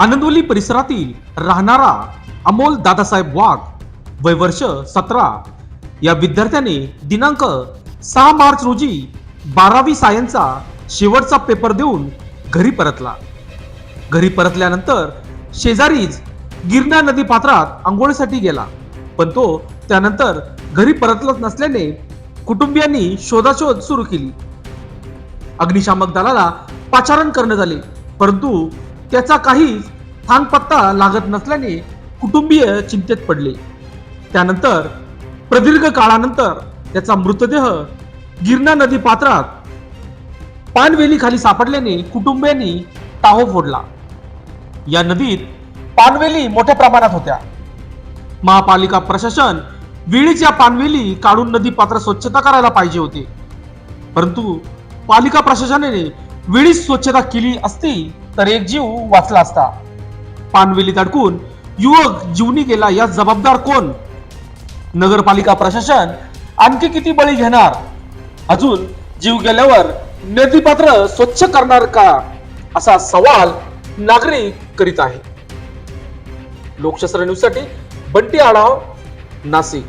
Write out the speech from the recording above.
आनंदवली परिसरातील राहणारा अमोल दादासाहेब वाघ वय वर्ष सतरा. या विद्यार्थ्याने दिनांक सहा मार्च रोजी बारावी सायन्सचा शेवटचा पेपर देऊन घरी परतला. घरी परतल्यानंतर शेजारीच गिरणा नदी पात्रात आंघोळीसाठी गेला. पण तो त्यानंतर घरी परतलाच नसल्याने कुटुंबियांनी शोधाशोध सुरू केली. अग्निशामक दलाला पाचारण करण्यात आले. परंतु त्याचा काही थांगपत्ता लागत नसल्याने कुटुंबीय चिंतेत पडले. त्यानंतर प्रदीर्घ काळानंतर त्याचा मृतदेह गिरणा नदी पात्रात पानवेली खाली सापडल्याने कुटुंबियांनी टाहो फोडला. या नदीत पानवेली मोठ्या प्रमाणात होत्या. महापालिका प्रशासन वेळीच या पानवेली काढून नदी पात्र स्वच्छता करायला पाहिजे होते. परंतु पालिका प्रशासनाने वेळीच स्वच्छता केली असती तर एक जीव वाचला असता. पानवेलीत अडकून युवक जीवनी गेला या जबाबदार कोण? नगरपालिका प्रशासन आणखी किती बळी घेणार? अजून जीव गेल्यावर नदीपात्र स्वच्छ करणार का? असा सवाल नागरिक करीत आहे. लोकशास्त्र न्यूजसाठी बंटी आढाव नाशिक.